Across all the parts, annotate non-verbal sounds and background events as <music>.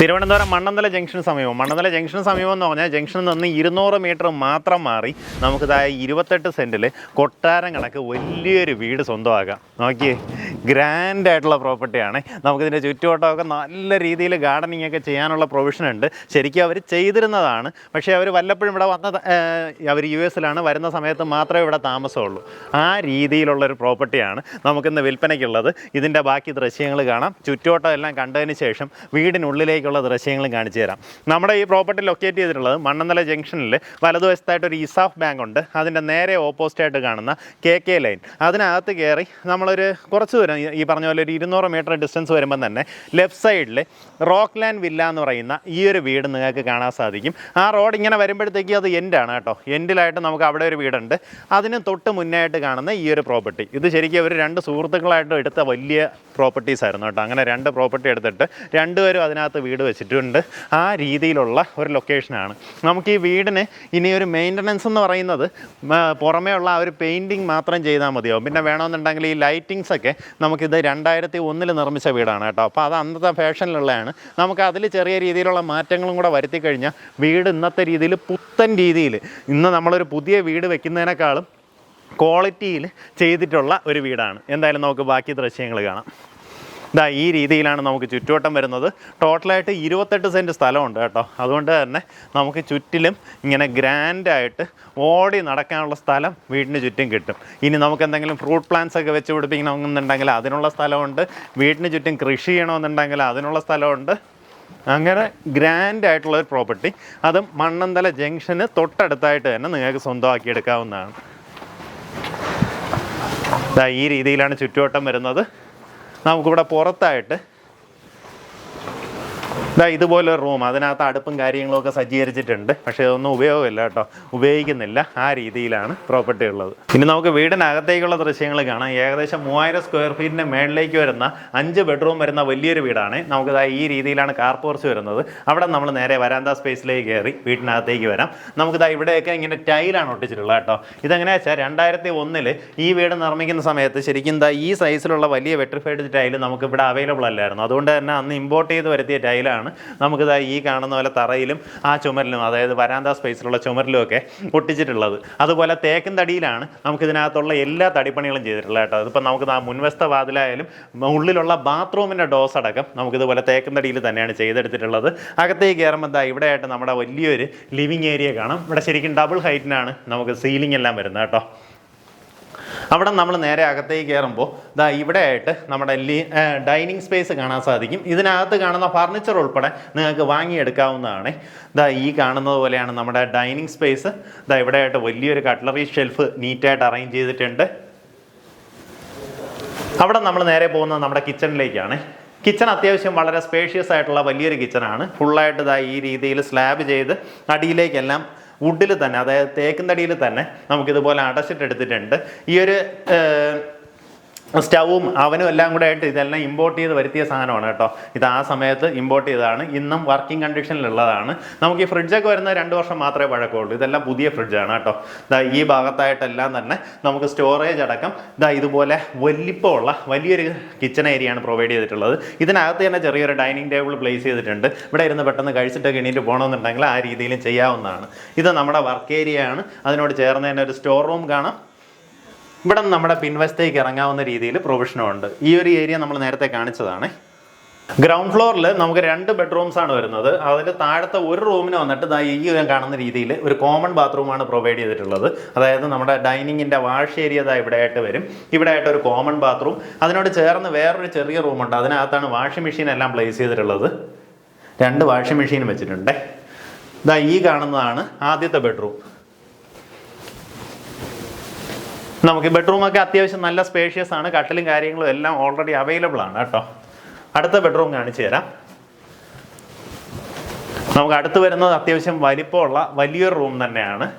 Thiruvananthapuram Mannanthala junction സമീപം. Mannanthala junction സമീപം എന്ന് പറഞ്ഞാൽ ജംഗ്ഷനിൽ നിന്ന് ഇരുന്നൂറ് മീറ്റർ മാത്രം മാറി നമുക്കിതായ ഇരുപത്തെട്ട് സെന്റിൽ കൊട്ടാരം കണക്ക് വലിയൊരു വീട് സ്വന്തമാക്കാം. നോക്കിയേ ഗ്രാൻഡ് ആയിട്ടുള്ള പ്രോപ്പർട്ടിയാണ് നമുക്കിതിന്റെ ചുറ്റുവട്ടമൊക്കെ നല്ല രീതിയിൽ ഗാർഡനിങ് ഒക്കെ ചെയ്യാനുള്ള പ്രൊവിഷൻ ഉണ്ട്. ശരിക്കും അവർ ചെയ്തിരുന്നതാണ്. പക്ഷേ അവർ വല്ലപ്പോഴും ഇവിടെ വന്ന അവർ യു എസിലാണ് വരുന്ന സമയത്ത് മാത്രമേ ഇവിടെ താമസമുള്ളൂ. ആ രീതിയിലുള്ളൊരു പ്രോപ്പർട്ടിയാണ് നമുക്കിന്ന് വിൽപ്പനയ്ക്കുള്ളത്. ഇതിന്റെ ബാക്കി ദൃശ്യങ്ങൾ കാണാം. ചുറ്റുവട്ടം എല്ലാം കണ്ടതിന് ശേഷം വീടിനുള്ളിലേക്കുള്ള ദൃശ്യങ്ങളും കാണിച്ചു തരാം. നമ്മുടെ ഈ പ്രോപ്പർട്ടി ലൊക്കേറ്റ് ചെയ്തിട്ടുള്ളത് മണ്ണന്തല ജംഗ്ഷനിൽ വലതുവശത്തായിട്ട് ഒരു ഇസാഫ് ബാങ്ക് ഉണ്ട്. അതിന്റെ നേരെ ഓപ്പോസിറ്റ് ആയിട്ട് കാണുന്ന കെ കെ ലൈൻ അതിനകത്ത് കയറി നമ്മളൊരു കുറച്ച് ദൂരം ഈ- ഈ പറഞ്ഞ പോലെ ഒരു ഇരുന്നൂറ് മീറ്റർ ഡിസ്റ്റൻസ് വരുമ്പം തന്നെ ലെഫ്റ്റ് സൈഡിൽ റോക്ക് ലാൻഡ് വില്ല എന്ന് പറയുന്ന ഈ ഒരു വീട് നിങ്ങൾക്ക് കാണാൻ സാധിക്കും. ആ റോഡ് ഇങ്ങനെ വരുമ്പോഴത്തേക്ക് അത് എൻഡാണ് കേട്ടോ. എൻഡിലായിട്ട് നമുക്ക് അവിടെ ഒരു വീടുണ്ട്. അതിന് തൊട്ട് മുന്നായിട്ട് കാണുന്ന ഈ ഒരു പ്രോപ്പർട്ടി. ഇത് ശരിക്കും ഒരു രണ്ട് സുഹൃത്തുക്കളായിട്ട് എടുത്ത വലിയ പ്രോപ്പർട്ടീസ് ആയിരുന്നു കേട്ടോ. അങ്ങനെ രണ്ട് പ്രോപ്പർട്ടി എടുത്തിട്ട് രണ്ടുപേരും അതിനകത്ത് വീട് വെച്ചിട്ടുണ്ട്. ആ രീതിയിലുള്ള ഒരു ലൊക്കേഷനാണ് നമുക്ക് ഈ വീടിന് ഇനി ഒരു മെയിന്റനൻസ് എന്ന് പറയുന്നത് പുറമേ ഉള്ള ആ ഒരു പെയിന്റിങ് മാത്രം ചെയ്താൽ മതിയാവും. പിന്നെ വേണമെന്നുണ്ടെങ്കിൽ ഈ ലൈറ്റിങ്സ് ഒക്കെ നമുക്കിത് രണ്ടായിരത്തി ഒന്നിൽ നിർമ്മിച്ച വീടാണ് കേട്ടോ. അപ്പോൾ അത് അന്നത്തെ ഫാഷനിലുള്ളതാണ് നമുക്ക് അതിൽ ചെറിയ രീതിയിലുള്ള മാറ്റങ്ങളും കൂടെ വരുത്തി കഴിഞ്ഞാൽ വീട് ഇന്നത്തെ രീതിയിൽ പുത്തൻ രീതിയിൽ ഇന്ന് നമ്മളൊരു പുതിയ വീട് വെക്കുന്നതിനേക്കാളും ക്വാളിറ്റിയിൽ ചെയ്തിട്ടുള്ള ഒരു വീടാണ്. എന്തായാലും നമുക്ക് ബാക്കി ദൃശ്യങ്ങൾ കാണാം. ഇതാ ഈ രീതിയിലാണ് നമുക്ക് ചുറ്റുവട്ടം വരുന്നത്. ടോട്ടലായിട്ട് ഇരുപത്തെട്ട് സെന്റ് സ്ഥലമുണ്ട് കേട്ടോ. അതുകൊണ്ട് തന്നെ നമുക്ക് ചുറ്റിലും ഇങ്ങനെ ഗ്രാൻഡായിട്ട് ഓടി നടക്കാനുള്ള സ്ഥലം വീടിന് ചുറ്റും കിട്ടും. ഇനി നമുക്ക് എന്തെങ്കിലും ഫ്രൂട്ട് പ്ലാന്റ്സ് ഒക്കെ വെച്ച് പിടിപ്പിക്കണമെന്നുണ്ടെങ്കിൽ അതിനുള്ള സ്ഥലമുണ്ട്. വീടിന് ചുറ്റും കൃഷി ചെയ്യണമെന്നുണ്ടെങ്കിൽ അതിനുള്ള സ്ഥലമുണ്ട്. അങ്ങനെ ഗ്രാൻഡ് ആയിട്ടുള്ള ഒരു പ്രോപ്പർട്ടി അതും മണ്ണന്തല ജംഗ്ഷന് തൊട്ടടുത്തായിട്ട് തന്നെ നിങ്ങൾക്ക് സ്വന്തമാക്കി എടുക്കാവുന്നതാണ്. ഈ രീതിയിലാണ് ചുറ്റുവട്ടം വരുന്നത്. നമുക്കിവിടെ പുറത്തായിട്ട് ഇതാ ഇതുപോലെ റൂം. അതിനകത്ത് അടുപ്പും കാര്യങ്ങളൊക്കെ സജ്ജീകരിച്ചിട്ടുണ്ട്. പക്ഷെ ഇതൊന്നും ഉപയോഗമില്ല കേട്ടോ. ഉപയോഗിക്കുന്നില്ല. ആ രീതിയിലാണ് പ്രോപ്പർട്ടി ഉള്ളത്. ഇനി നമുക്ക് വീടിനകത്തേക്കുള്ള ദൃശ്യങ്ങൾ കാണാം. ഏകദേശം മൂവായിരം സ്ക്വയർ ഫീറ്റിന്റെ മേളിലേക്ക് വരുന്ന അഞ്ച് ബെഡ്റൂം വരുന്ന വലിയൊരു വീടാണ്. നമുക്ക് നമുക്കിതാ ഈ രീതിയിലാണ് കാർ പോർച്ച് വരുന്നത്. അവിടെ നമ്മൾ നേരെ വരാന്ത സ്പേസിലേക്ക് കയറി വീട്ടിനകത്തേക്ക് വരാം. നമുക്കിതാ ഇവിടെയൊക്കെ ഇങ്ങനെ ടൈലാണ് ഒട്ടിച്ചിട്ടുള്ളത് കേട്ടോ. ഇതെങ്ങനെയാ വെച്ചാൽ രണ്ടായിരത്തി ഒന്നിൽ ഈ വീട് നിർമ്മിക്കുന്ന സമയത്ത് ശരിക്കും എന്താ ഈ സൈസിലുള്ള വലിയ വെട്രിഫൈഡ് ടൈൽ നമുക്ക് ഇവിടെ അവൈലബിൾ അല്ലായിരുന്നു. അതുകൊണ്ട് തന്നെ അന്ന് ഇമ്പോർട്ട് ചെയ്ത് വരുത്തിയ ടൈലാണ് നമുക്കിതാ ഈ കാണുന്ന പോലെ തറയിലും ആ ചുമരിലും അതായത് വരാന്ത സ്പേസിലുള്ള ചുമരിലും ഒക്കെ ഒട്ടിച്ചിട്ടുള്ളത് അതുപോലെ തേക്കും തടിയിലാണ് നമുക്കിതിനകത്തുള്ള എല്ലാ തടിപ്പണികളും ചെയ്തിട്ടുള്ളത് കേട്ടോ. അതിപ്പോൾ നമുക്ക് ആ മുൻവസ്ത വാതിലായാലും ഉള്ളിലുള്ള ബാത്റൂമിന്റെ ഡോസ് അടക്കം നമുക്കിതുപോലെ തേക്കും തടിയിൽ തന്നെയാണ് ചെയ്തെടുത്തിട്ടുള്ളത്. അകത്തേക്ക് കയറുമ്പോൾ ദാ ഇവിടെയായിട്ട് നമ്മുടെ വലിയൊരു ലിവിങ് ഏരിയ കാണാം. ഇവിടെ ശരിക്കും ഡബിൾ ഹൈറ്റിനാണ് നമുക്ക് സീലിംഗ് എല്ലാം വരുന്നത് കേട്ടോ. അവിടെ നമ്മൾ നേരെ അകത്തേക്ക് കയറുമ്പോൾ ദാ ഇവിടെ ആയിട്ട് നമ്മുടെ ലീ ഡൈനിങ് സ്പേസ് കാണാൻ സാധിക്കും. ഇതിനകത്ത് കാണുന്ന ഫർണിച്ചർ ഉൾപ്പെടെ നിങ്ങൾക്ക് വാങ്ങിയെടുക്കാവുന്നതാണ്. ദാ ഈ കാണുന്നത് പോലെയാണ് നമ്മുടെ ഡൈനിങ് സ്പേസ്. ദാ ഇവിടെ ആയിട്ട് വലിയൊരു കട്ട്ലറി ഷെൽഫ് നീറ്റായിട്ട് അറേഞ്ച് ചെയ്തിട്ടുണ്ട്. അവിടെ നമ്മൾ നേരെ പോകുന്നത് നമ്മുടെ കിച്ചണിലേക്കാണ്. കിച്ചൺ അത്യാവശ്യം വളരെ സ്പേഷ്യസ് ആയിട്ടുള്ള വലിയൊരു കിച്ചണാണ് ഫുള്ളായിട്ട് ഇതാ ഈ രീതിയിൽ സ്ലാബ് ചെയ്ത് അടിയിലേക്കെല്ലാം വുഡിൽ തന്നെ അതായത് തേക്കിൻ തടിയിൽ തന്നെ നമുക്കിതുപോലെ അടച്ചിട്ടെടുത്തിട്ടുണ്ട്. ഈ ഒരു സ്റ്റൗവും അവനും എല്ലാം കൂടെ ആയിട്ട് ഇതെല്ലാം ഇമ്പോർട്ട് ചെയ്ത് വരുത്തിയ സാധനമാണ് കേട്ടോ. ഇത് ആ സമയത്ത് ഇമ്പോർട്ട് ചെയ്തതാണ്. ഇന്നും വർക്കിംഗ് കണ്ടീഷനിലുള്ളതാണ് നമുക്ക് ഈ ഫ്രിഡ്ജൊക്കെ വരുന്ന രണ്ട് വർഷം മാത്രമേ പഴക്കമുള്ളൂ. ഇതെല്ലാം പുതിയ ഫ്രിഡ്ജാണ് കേട്ടോ. ഇതാ ഈ ഭാഗത്തായിട്ടെല്ലാം തന്നെ നമുക്ക് സ്റ്റോറേജ് അടക്കം ഇതാ ഇതുപോലെ വലിപ്പമുള്ള വലിയൊരു കിച്ചൺ ഏരിയയാണ് പ്രൊവൈഡ് ചെയ്തിട്ടുള്ളത്. ഇതിനകത്ത് തന്നെ ചെറിയൊരു ഡൈനിങ് ടേബിൾ പ്ലേസ് ചെയ്തിട്ടുണ്ട്. ഇവിടെ ഇരുന്ന് പെട്ടെന്ന് കഴിച്ചിട്ടൊക്കെ എണീറ്റ് പോകണമെന്നുണ്ടെങ്കിൽ ആ രീതിയിലും ചെയ്യാവുന്നതാണ്. ഇത് നമ്മുടെ വർക്ക് ഏരിയയാണ് അതിനോട് ചേർന്ന് തന്നെ ഒരു സ്റ്റോർ റൂം കാണാം. ഇവിടെ നമ്മുടെ പിൻവശത്തേക്ക് ഇറങ്ങാവുന്ന രീതിയിൽ പ്രൊവിഷനും ഉണ്ട്. ഈ ഒരു ഏരിയ നമ്മൾ നേരത്തെ കാണിച്ചതാണ്. ഗ്രൗണ്ട് ഫ്ലോറിൽ നമുക്ക് രണ്ട് ബെഡ്റൂംസ് ആണ് വരുന്നത്. അതിൽ താഴത്തെ ഒരു റൂമിന് വന്നിട്ട് ഈ കാണുന്ന രീതിയിൽ ഒരു കോമൺ ബാത്റൂമാണ് പ്രൊവൈഡ് ചെയ്തിട്ടുള്ളത്. അതായത് നമ്മുടെ ഡൈനിങ്ങിന്റെ വാഷ് ഏരിയ ദാ ഇവിടെ ആയിട്ട് വരും. ഇവിടെ ആയിട്ട് ഒരു കോമൺ ബാത്റൂം അതിനോട് ചേർന്ന് വേറൊരു ചെറിയ റൂമുണ്ട് അതിനകത്താണ് വാഷിംഗ് മെഷീൻ എല്ലാം പ്ലേസ് ചെയ്തിട്ടുള്ളത്. രണ്ട് വാഷിംഗ് മെഷീൻ വെച്ചിട്ടുണ്ട്. ഇതാ ഈ കാണുന്നതാണ് ആദ്യത്തെ ബെഡ്റൂം നമുക്ക് ബെഡ്റൂമൊക്കെ അത്യാവശ്യം നല്ല സ്പേഷ്യസ് ആണ്. കട്ടിലും കാര്യങ്ങളും എല്ലാം ഓൾറെഡി അവൈലബിൾ ആണ് കേട്ടോ. അടുത്ത ബെഡ്റൂം കാണിച്ചു തരാം. നമുക്ക് അടുത്ത് വരുന്നത് അത്യാവശ്യം വലിപ്പമുള്ള വലിയൊരു റൂം തന്നെയാണ്.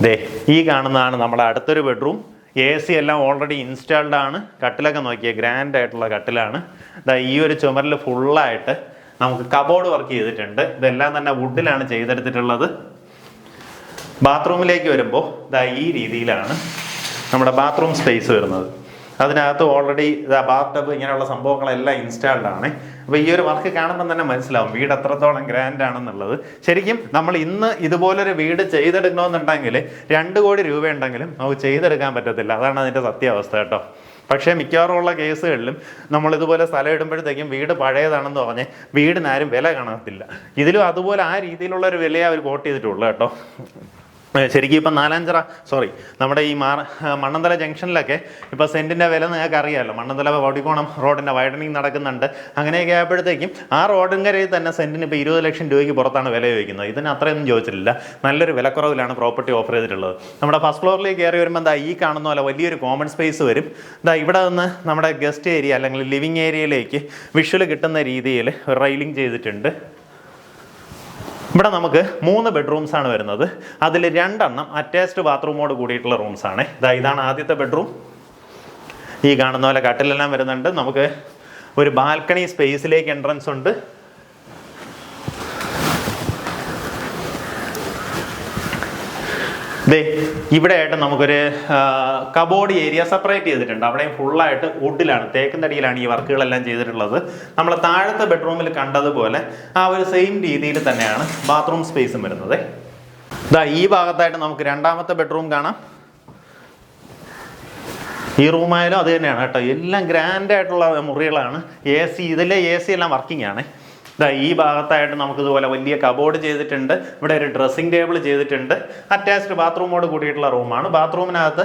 ദേ ഈ കാണുന്നതാണ് നമ്മുടെ അടുത്തൊരു ബെഡ്റൂം എ സി എല്ലാം ഓൾറെഡി ഇൻസ്റ്റാൾഡ് ആണ്. കട്ടിലൊക്കെ നോക്കിയ ഗ്രാൻഡ് ആയിട്ടുള്ള കട്ടിലാണ്. ദാ ഈ ഒരു ചുമരിൽ ഫുള്ളായിട്ട് നമുക്ക് കബോർഡ് വർക്ക് ചെയ്തിട്ടുണ്ട്. ഇതെല്ലാം തന്നെ വുഡിലാണ് ചെയ്തെടുത്തിട്ടുള്ളത്. ബാത്റൂമിലേക്ക് വരുമ്പോൾ ഇതാ ഈ രീതിയിലാണ് നമ്മുടെ ബാത്റൂം സ്പേസ് വരുന്നത്. അതിനകത്ത് ഓൾറെഡി ഇതാ ബാത്ത് ടബ് ഇങ്ങനെയുള്ള സംഭവങ്ങളെല്ലാം ഇൻസ്റ്റാൾഡ് ആണ്. അപ്പോൾ ഈ ഒരു വർക്ക് കാണുമ്പോൾ തന്നെ മനസ്സിലാവും വീട് എത്രത്തോളം ഗ്രാൻഡ് ആണെന്നുള്ളത്. ശരിക്കും നമ്മൾ ഇന്ന് ഇതുപോലൊരു വീട് ചെയ്തെടുക്കണമെന്നുണ്ടെങ്കിൽ രണ്ട് കോടി രൂപ ഉണ്ടെങ്കിലും നമുക്ക് ചെയ്തെടുക്കാൻ പറ്റത്തില്ല. അതാണ് അതിന്റെ സത്യാവസ്ഥ കേട്ടോ. പക്ഷേ മിക്കവാറും ഉള്ള കേസുകളിലും നമ്മൾ ഇതുപോലെ സ്ഥലം ഇടുമ്പോഴത്തേക്കും വീട് പഴയതാണെന്ന് പറഞ്ഞ് വീടിനാരും വില കാണത്തില്ല. ഇതിലും അതുപോലെ ആ രീതിയിലുള്ള ഒരു വിലയെ അവർ കോട്ട് ചെയ്തിട്ടുള്ളൂ കേട്ടോ. ശരിക്കും ഇപ്പം നാലാഞ്ചിറ സോറി നമ്മുടെ ഈ മാ മണ്ണന്തല ജംഗ്ഷനിലൊക്കെ ഇപ്പോൾ സെന്റിന്റെ വില നിങ്ങൾക്ക് അറിയാമല്ലോ മണ്ണന്തല വടിക്കോണം റോഡിന്റെ വൈഡനിങ് നടക്കുന്നുണ്ട്. അങ്ങനെയൊക്കെ ആയപ്പോഴത്തേക്കും ആ റോഡും കരയിൽ തന്നെ സെന്റിന് ഇപ്പോൾ ഇരുപത് ലക്ഷം രൂപയ്ക്ക് പുറത്താണ് വില ചോദിക്കുന്നത്. ഇതിന് അത്രയൊന്നും ചോദിച്ചിട്ടില്ല. നല്ലൊരു വിലക്കുറവിലാണ് പ്രോപ്പർട്ടി ഓഫർ ചെയ്തിട്ടുള്ളത്. നമ്മുടെ ഫസ്റ്റ് ഫ്ലോറിലേക്ക് കയറി വരുമ്പോൾ എന്താ ഈ കാണുന്ന പോലെ വലിയൊരു കോമൺ സ്പേസ് വരും. ഇതാ ഇവിടെ നിന്ന് നമ്മുടെ ഗസ്റ്റ് ഏരിയ അല്ലെങ്കിൽ ലിവിങ് ഏരിയയിലേക്ക് വിഷ്വൽ കിട്ടുന്ന രീതിയിൽ റെയിലിംഗ് ചെയ്തിട്ടുണ്ട്. ഇവിടെ നമുക്ക് മൂന്ന് ബെഡ്റൂംസ് ആണ് വരുന്നത്. അതിൽ രണ്ടെണ്ണം അറ്റാച്ച്ഡ് ബാത്റൂമോട് കൂടിയിട്ടുള്ള റൂംസ് ആണ്. ഇതാ ഇതാണ് ആദ്യത്തെ ബെഡ്റൂം ഈ കാണുന്ന പോലെ കട്ടിലെല്ലാം വരുന്നുണ്ട്. നമുക്ക് ഒരു ബാൽക്കണി സ്പേസിലേക്ക് എൻട്രൻസ് ഉണ്ട്. ദേ ഇവിടെ ആയിട്ട് നമുക്കൊരു കബോർഡ് ഏരിയ സെപ്പറേറ്റ് ചെയ്തിട്ടുണ്ട്. അവിടെയും ഫുള്ളായിട്ട് വുഡിലാണ് തേക്കുന്നടിയിലാണ് ഈ വർക്കുകളെല്ലാം ചെയ്തിട്ടുള്ളത്. നമ്മൾ താഴത്തെ ബെഡ്റൂമിൽ കണ്ടതുപോലെ ആ ഒരു സെയിം രീതിയിൽ തന്നെയാണ് ബാത്റൂം സ്പേസും വരുന്നത്. ഇതാ ഈ ഭാഗത്തായിട്ട് നമുക്ക് രണ്ടാമത്തെ ബെഡ്റൂം കാണാം. ഈ റൂമായാലും അത് തന്നെയാണ് കേട്ടോ. എല്ലാം ഗ്രാൻഡായിട്ടുള്ള മുറികളാണ്. എ സി ഇതിലെ എ സി എല്ലാം വർക്കിംഗ് ആണ്. ഇതാ ഈ ഭാഗത്തായിട്ട് നമുക്ക് ഇതുപോലെ വലിയ കബോർഡ് ചെയ്തിട്ടുണ്ട്. ഇവിടെ ഒരു ഡ്രസ്സിംഗ് ടേബിൾ ചെയ്തിട്ടുണ്ട്. അറ്റാച്ച്ഡ് ബാത്റൂമോട് കൂടിയിട്ടുള്ള റൂമാണ് ബാത്റൂമിനകത്ത്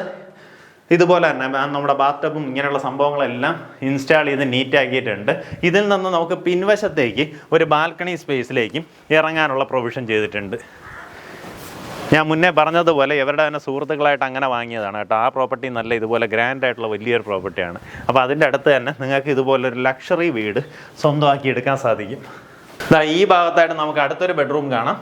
ഇതുപോലെ തന്നെ നമ്മുടെ ബാത്തബും ഇങ്ങനെയുള്ള സംഭവങ്ങളെല്ലാം ഇൻസ്റ്റാൾ ചെയ്ത് നീറ്റാക്കിയിട്ടുണ്ട് ഇതിൽ നിന്ന് നമുക്ക് പിൻവശത്തേക്ക് ഒരു ബാൽക്കണി സ്പേസിലേക്കും ഇറങ്ങാനുള്ള പ്രൊവിഷൻ ചെയ്തിട്ടുണ്ട്. ഞാൻ മുന്നേ പറഞ്ഞതുപോലെ ഇവരുടെ തന്നെ സുഹൃത്തുക്കളായിട്ട് അങ്ങനെ വാങ്ങിയതാണ് കേട്ടോ. ആ പ്രോപ്പർട്ടി നല്ല ഇതുപോലെ ഗ്രാൻഡ് ആയിട്ടുള്ള വലിയൊരു പ്രോപ്പർട്ടിയാണ് അപ്പോൾ അതിന്റെ അടുത്ത് തന്നെ നിങ്ങൾക്ക് ഇതുപോലൊരു ലക്ഷറി വീട് സ്വന്തമാക്കി എടുക്കാൻ സാധിക്കും. ഈ ഭാഗത്തായിട്ട് നമുക്ക് അടുത്തൊരു ബെഡ്റൂം കാണാം.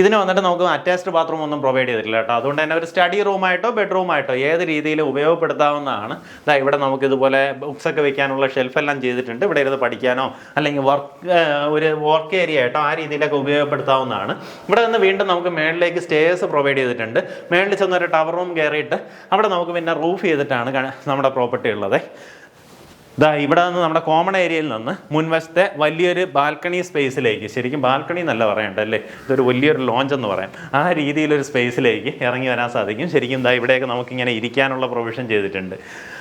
ഇതിന് വന്നിട്ട് നമുക്ക് അറ്റാച്ച്ഡ് ബാത്റൂം ഒന്നും പ്രൊവൈഡ് ചെയ്തിട്ടില്ല കേട്ടോ. അതുകൊണ്ട് തന്നെ ഒരു സ്റ്റഡി റൂമായിട്ടോ ബെഡ്റൂമായിട്ടോ ഏത് രീതിയിൽ ഉപയോഗപ്പെടുത്താവുന്നതാണ്. ഇതാ ഇവിടെ നമുക്ക് ഇതുപോലെ ബുക്സ് ഒക്കെ വെക്കാനുള്ള ഷെൽഫെല്ലാം ചെയ്തിട്ടുണ്ട്. ഇവിടെ ഇരുന്ന് പഠിക്കാനോ അല്ലെങ്കിൽ വർക്ക് ഒരു വർക്ക് ഏരിയ ആയിട്ടോ ആ രീതിയിലൊക്കെ ഉപയോഗപ്പെടുത്താവുന്നതാണ്. ഇവിടെ നിന്ന് വീണ്ടും നമുക്ക് മേളിലേക്ക് സ്റ്റേഴ്സ് പ്രൊവൈഡ് ചെയ്തിട്ടുണ്ട്. മേളിൽ ചെന്നൊരു ടവർ റൂം കയറിയിട്ട് അവിടെ നമുക്ക് പിന്നെ റൂഫ് ചെയ്തിട്ടാണ് നമ്മുടെ പ്രോപ്പർട്ടി ഉള്ളത്. ദാ ഇവിടെ നിന്ന് നമ്മുടെ കോമൺ ഏരിയയിൽ നിന്ന് മുൻവശത്തെ വലിയൊരു ബാൽക്കണി സ്പേസിലേക്ക് ശരിക്കും ബാൽക്കണി എന്നല്ല പറയണ്ട അല്ലേ? ഇതൊരു വലിയൊരു ലോഞ്ച് എന്ന് പറയാം. ആ രീതിയിലൊരു സ്പേസിലേക്ക് ഇറങ്ങി വരാൻ സാധിക്കും. ശരിക്കും ഇതാ ഇവിടെയൊക്കെ നമുക്കിങ്ങനെ ഇരിക്കാനുള്ള പ്രൊവിഷൻ ചെയ്തിട്ടുണ്ട്.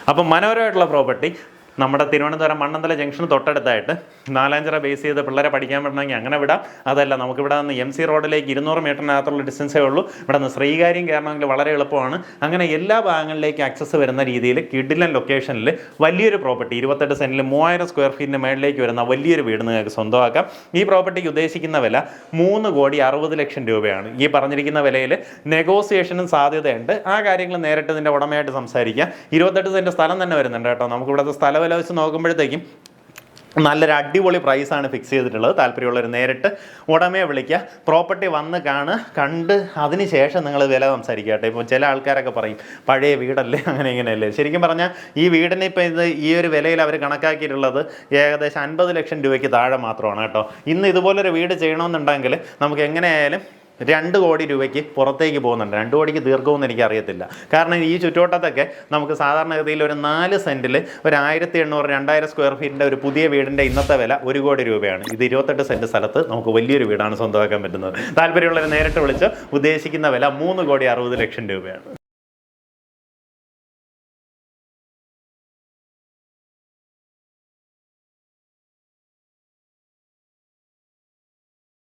അപ്പം മനോഹരമായിട്ടുള്ള പ്രോപ്പർട്ടി നമ്മുടെ തിരുവനന്തപുരം മണ്ണന്തല ജംഗ്ഷന് തൊട്ടടുത്തായിട്ട് നാലാഞ്ചിറ ബേസ് ചെയ്ത് പിള്ളേരെ പഠിക്കാൻ വിടണമെങ്കിൽ അങ്ങനെ വിടാം. അതല്ല നമുക്കിവിടെ നിന്ന് എം സി റോഡിലേക്ക് ഇരുന്നൂറ് മീറ്ററിനകത്തുള്ള ഡിസ്റ്റൻസേ ഉള്ളൂ. ഇവിടെ നിന്ന് ശ്രീകാര്യം കയറണമെങ്കിൽ വളരെ എളുപ്പമാണ്. അങ്ങനെ എല്ലാ ഭാഗങ്ങളിലേക്ക് ആക്സസ് വരുന്ന രീതിയിൽ കിഡിലൻ ലൊക്കേഷനിൽ വലിയൊരു പ്രോപ്പർട്ടി ഇരുപത്തെട്ട് സെന്റിൽ മൂവായിരം സ്ക്വയർ ഫീറ്റിന് മേളിലേക്ക് വരുന്ന വലിയൊരു വീട് നിങ്ങൾക്ക് സ്വന്തമാക്കാം. ഈ പ്രോപ്പർട്ടിക്ക് ഉദ്ദേശിക്കുന്ന വില മൂന്ന് കോടി അറുപത് ലക്ഷം രൂപയാണ്. ഈ പറഞ്ഞിരിക്കുന്ന വിലയിൽ നെഗോസിയേഷനും സാധ്യതയുണ്ട്. ആ കാര്യങ്ങൾ നേരിട്ട് ഇതിന്റെ ഉടമയായിട്ട് സംസാരിക്കാം. ഇരുപത്തെട്ട് സെന്റ് സ്ഥലം തന്നെ വരുന്നുണ്ട് കേട്ടോ. നമുക്ക് ഇവിടുത്തെ സ്ഥലവില വെച്ച് നോക്കുമ്പോഴത്തേക്കും നല്ലൊരു അടിപൊളി പ്രൈസാണ് ഫിക്സ് ചെയ്തിട്ടുള്ളത്. താല്പര്യമുള്ളവർ നേരിട്ട് ഉടമയെ വിളിക്കുക. പ്രോപ്പർട്ടി വന്ന് കാണ് കണ്ട് അതിന് ശേഷം നിങ്ങൾ വില സംസാരിക്കുക കേട്ടോ. ഇപ്പോൾ ചില ആൾക്കാരൊക്കെ പറയും പഴയ വീടല്ലേ? <laughs> അങ്ങനെ ഇങ്ങനെയല്ലേ. ശരിക്കും പറഞ്ഞാൽ ഈ വീടിന് ഇപ്പോൾ ഇത് ഈ ഒരു വിലയിൽ അവർ കണക്കാക്കിയിട്ടുള്ളത് ഏകദേശം അൻപത് ലക്ഷം രൂപയ്ക്ക് താഴെ മാത്രമാണ് കേട്ടോ. ഇന്ന് ഇതുപോലൊരു വീട് ചെയ്യണമെന്നുണ്ടെങ്കിൽ നമുക്ക് എങ്ങനെയായാലും രണ്ട് കോടി രൂപയ്ക്ക് പുറത്തേക്ക് പോകുന്നുണ്ട്. രണ്ട് കോടിക്ക് ദീർഘവും എനിക്കറിയത്തില്ല. കാരണം ഈ ചുറ്റുവട്ടത്തൊക്കെ നമുക്ക് സാധാരണഗതിയിൽ ഒരു നാല് സെന്റിൽ ഒരു ആയിരത്തി എണ്ണൂറ് രണ്ടായിരം സ്ക്വയർ ഫീറ്റിന്റെ ഒരു പുതിയ വീടിന്റെ ഇന്നത്തെ വില ഒരു കോടി രൂപയാണ്. ഇത് ഇരുപത്തെട്ട് സെന്റ് സ്ഥലത്ത് നമുക്ക് വലിയൊരു വീടാണ് സ്വന്തമാക്കാൻ പറ്റുന്നത്. താല്പര്യമുള്ളവർ നേരിട്ട് വിളിച്ച് ഉദ്ദേശിക്കുന്ന വില മൂന്ന് കോടി അറുപത് ലക്ഷം രൂപയാണ്.